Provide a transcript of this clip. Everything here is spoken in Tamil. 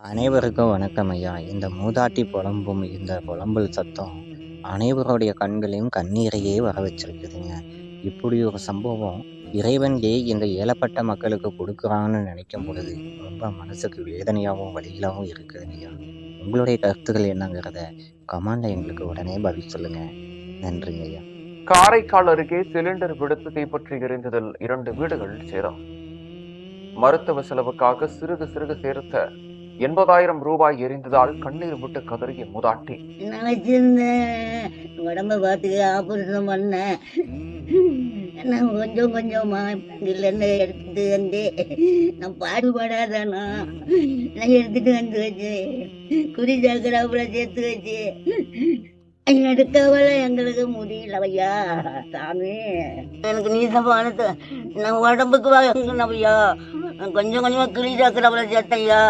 அனைவருக்கும் வணக்கம் ஐயா. இந்த மூதாட்டி புலம்பும் இந்த புலம்பல் சத்தம் அனைவருடைய கண்களையும் கண்ணீரையே வர வச்சிருக்குதுங்க இப்படி ஒரு சம்பவம் இறைவன் ஏன் இந்த ஏழப்பட்ட மக்களுக்கு கொடுக்குறான்னு நினைக்கும் பொழுது ரொம்ப மனசுக்கு வேதனையாகவும் வழியிலாகவும் இருக்குதுங்க ஐயா. உங்களுடைய கருத்துக்கள் என்னங்கிறத கமெண்ட்ல எங்களுக்கு உடனே பதில் சொல்லுங்க. நன்றிங்க ஐயா. காரைக்கால் அருகே சிலிண்டர் விடுத்து தீப்பற்றி எரிந்ததில் இரண்டு வீடுகள் சேதம். மருத்துவ செலவுக்காக சிறுக சிறுக சேர்த்த எண்பதாயிரம் ரூபாய் எரிந்ததால் கண்ணீர் விட்டு கதறிய மூதாட்டி. நான் வச்சிருந்தேன் உடம்ப பார்த்துக்க ஆபரேஷன் பண்ணேன் நான் கொஞ்சம் கொஞ்சமா இருந்து எடுத்துட்டு வந்து நான் பாடுபடாதானா நான் எடுத்துட்டு வந்து வச்சு? குறி சக்கராப்புல சேர்த்து வச்சு. எடுக்கவல எங்களுக்கு முடியல ஐயா சாமி. எனக்கு நீசமானது நான் உடம்புக்கு நான் கொஞ்சம் கொஞ்சமா கிளி சக்கராப்புல சேர்த்தையா.